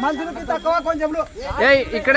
మనుషులకి తక్కువ కొంచెం ఏ ఇక్కడ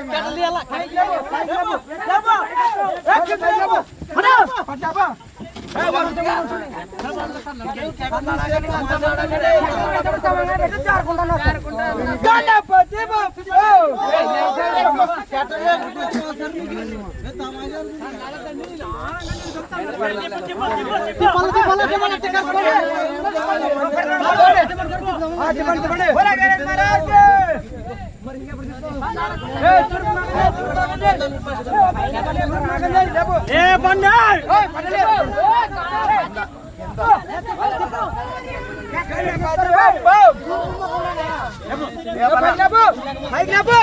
ఇక్కడ ఏ లైట్ అయితే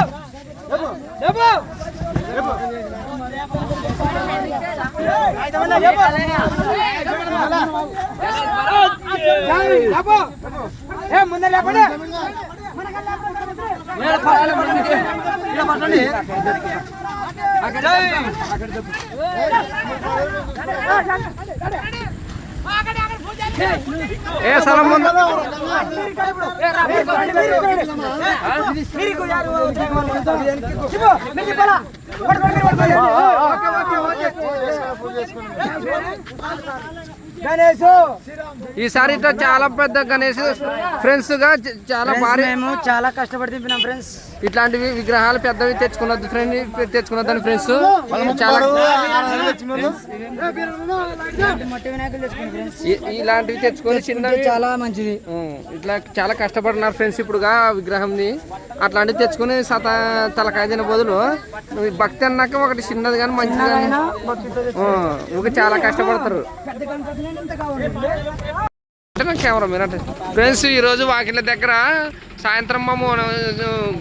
మామా ఏ స్థలం ముందు గణేశు ఈసారి ఇట్లా చాలా పెద్ద గణేష్ ఫ్రెండ్స్గా చాలా భారీ మేము చాలా కష్టపడి తింపినాం ఫ్రెండ్స్ ఇట్లాంటివి విగ్రహాలు పెద్దవి తెచ్చుకున్నది ఫ్రెండ్ తెచ్చుకున్నదని ఫ్రెండ్స్ చాలా ఫ్రెండ్స్ ఇలాంటివి తెచ్చుకొని చిన్నవి చాలా మంచిది. ఇట్లా చాలా కష్టపడినారు ఫ్రెండ్స్ ఇప్పుడుగా విగ్రహంని. అట్లాంటివి తెచ్చుకొని సత తలకాయ తిన బదులు భక్తి అన్నాక ఒకటి చిన్నది కానీ మంచిది కానీ ఊరికే చాలా కష్టపడతారు. కెమెరా మీరు ఫ్రెండ్స్ ఈ రోజు వాకిళ్ళ దగ్గర సాయంత్రం మేము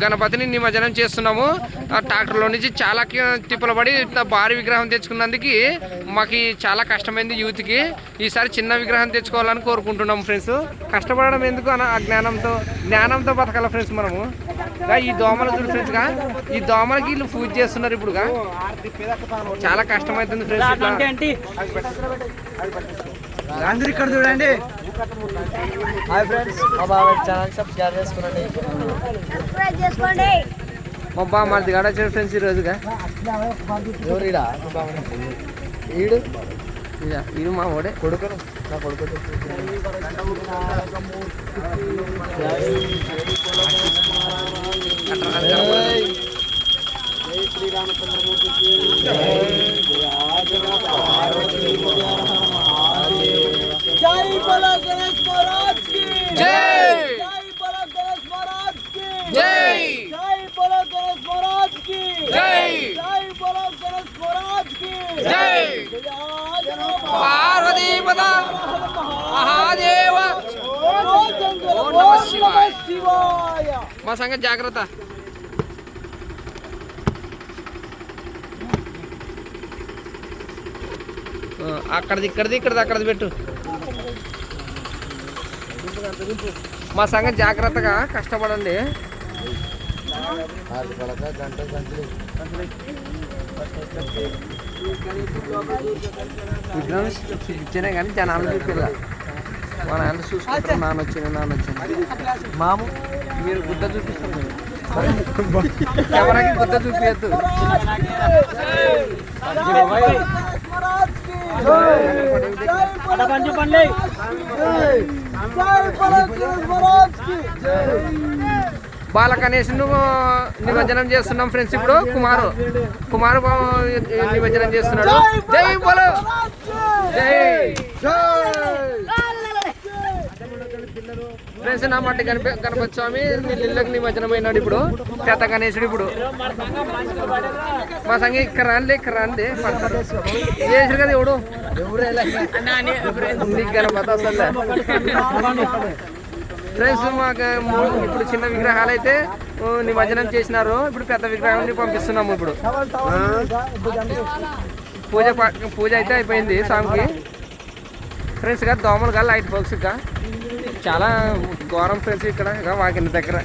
గణపతిని నిమజ్జనం చేస్తున్నాము. ఆ ట్రాక్టర్లో నుంచి చాలా తిప్పలు పడి ఇంత భారీ విగ్రహం తెచ్చుకున్నందుకు మాకు చాలా కష్టమైంది యూత్కి. ఈసారి చిన్న విగ్రహం తెచ్చుకోవాలని కోరుకుంటున్నాము ఫ్రెండ్స్. కష్టపడడం ఎందుకు అన్న ఆ జ్ఞానంతో జ్ఞానంతో బతకాల ఫ్రెండ్స్ మనము? గా ఈ దోమలు చూడు ఫ్రెండ్స్గా ఈ దోమలకి వీళ్ళు పూజ చేస్తున్నారు ఇప్పుడుగా. చాలా కష్టమవుతుంది ఫ్రెండ్స్ అందరు ఇక్కడ చూడండి. హాయ్ ఫ్రెండ్స్ మా బాబాయ్ ఛానల్ సబ్స్క్రైబ్ చేసుకోండి మా బా మాది కాడ వచ్చాడు ఫ్రెండ్స్ ఈరోజుగా రోజుగా? ఎవరిడా? ఈడు? ఇదా, మా ఓడే కొడుకును నా కొడుకు మా సంగతి జాగ్రత్త. అక్కడిది ఇక్కడిది ఇక్కడిది అక్కడిది పెట్టు. మా సంగతి జాగ్రత్తగా కష్టపడండి. విగ్రహం ఇచ్చినా కానీ జనాలు మా నాన్న చూసుకుంటారు నాన్న వచ్చింది నాన్న వచ్చింది మాము మీరు గుద్ద చూపిస్తారు మీరు. కెమెరాకి గుద్ద చూపించద్దు బాలకనేష్కి నిమజ్జనం చేస్తున్నాం ఫ్రెండ్స్ ఇప్పుడు. కుమారు. కుమారు నిమజ్జనం చేస్తున్నాడు. జై బోలో. జై ఫ్రెండ్స్ నా మట్టి గణప గణపతి స్వామి నీళ్ళకి నిమజ్జనం అయినాడు ఇప్పుడు. పెద్ద గణేశుడు ఇప్పుడు. మా సంగీ ఇక్కడ రాండి ఇక్కడ రాండి. చేసారు కదా ఎవడు? నీకు గణపతి అసలు ఫ్రెండ్స్ మాకు ఇప్పుడు చిన్న విగ్రహాలు అయితే నిమజ్జనం చేసినారు. ఇప్పుడు పెద్ద విగ్రహాన్ని పంపిస్తున్నాము ఇప్పుడు. పూజ పూజ అయితే అయిపోయింది స్వామికి. ఫ్రెండ్స్ దోమలుగా దోమలు లైట్ బాక్స్గా చాలా ఘోరం ఫ్రెండ్స్ ఇక్కడ. ఇక వాకిన దగ్గర.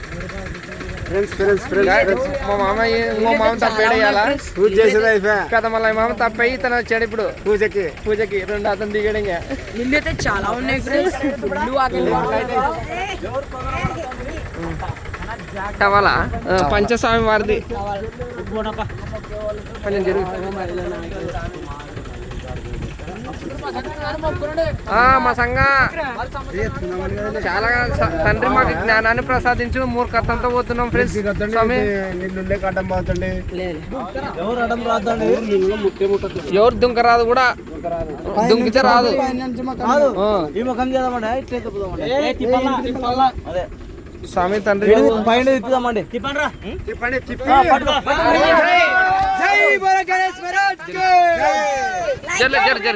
ఫ్రెండ్స్ ఫ్రెండ్స్ ఇక మా మామ మా మామ తప్పేడేయాలా పూజ చేసేది అయిపోయా? పెద్ద మళ్ళీ మామ తప్పయి తను వచ్చాడు ఇప్పుడు. పూజకి. పూజకి. రెండు అతను దిగాడు ఇంకా. ఇల్లు అయితే చాలా ఉన్నాయి ఫ్రెండ్స్ టవాలా? పంచస్వామి వారిది. కొంచెం జరుగు ఆ, మా సంఘ చాలా తండ్రి మాకు జ్ఞానాన్ని ప్రసాదించు మూర్ఖత్వంతో పోతున్నాం ఫ్రెండ్స్ ఎవరు ఎవరు దుంకరాదు కూడా దుంకితే రాదు స్వామి తండ్రి పైన తిప్పుదామండి తిప్పండి తిప్పి జై బోల గణేష్ మహారాజ్కి జర జర జర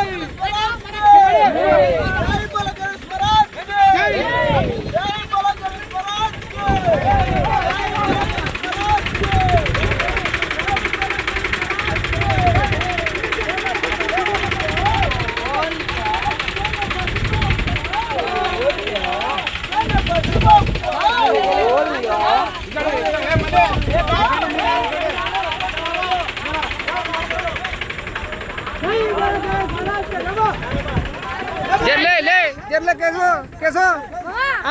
ఎట్లా కేసు కేసు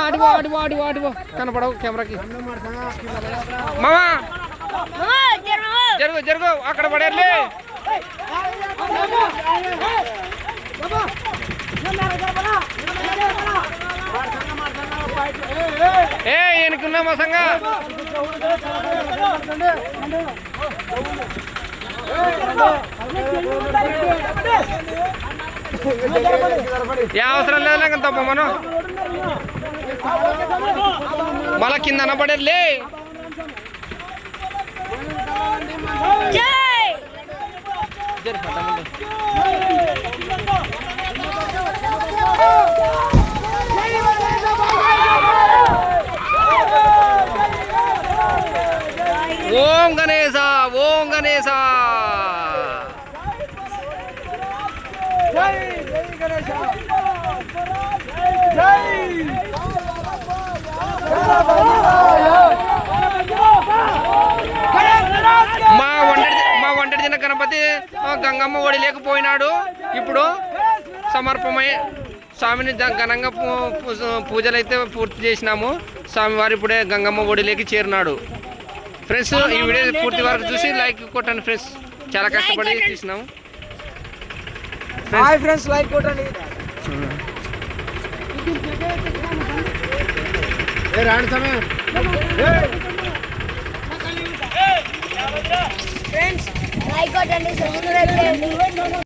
ఆడిపో ఆడిపో ఆడిపో ఆడిపో కనపడవు కెమెరాకి. మామా. జరుగు జరుగు అక్కడ పడేర్లే. ఏ ఎనుకున్నా మా సంగ? ఏ అవసరం లేదు లేక తప్ప మనం. మళ్ళా కింద అనపడేలే ఓం గణేశ ఓం గణేశ మా వంటడి మా వంటడి చిన్న గణపతి గంగమ్మ ఒడి లేకపోయినాడు. ఇప్పుడు సమర్పమై స్వామిని ఘనంగా పూజలు అయితే పూర్తి చేసినాము. స్వామివారు ఇప్పుడే గంగమ్మ ఒడిలోకి చేరినాడు. ఫ్రెండ్స్ ఈ వీడియో పూర్తి వరకు చూసి లైక్ కొట్టండి ఫ్రెండ్స్. చాలా కష్టపడి తీసినాము. హాయ్ ఫ్రెండ్స్ లైక్ కొట్టండి. ఏ రాండి సమయం. ఫ్రెండ్స్ లైక్ కొట్టండి సబ్స్క్రైబ్ చేయండి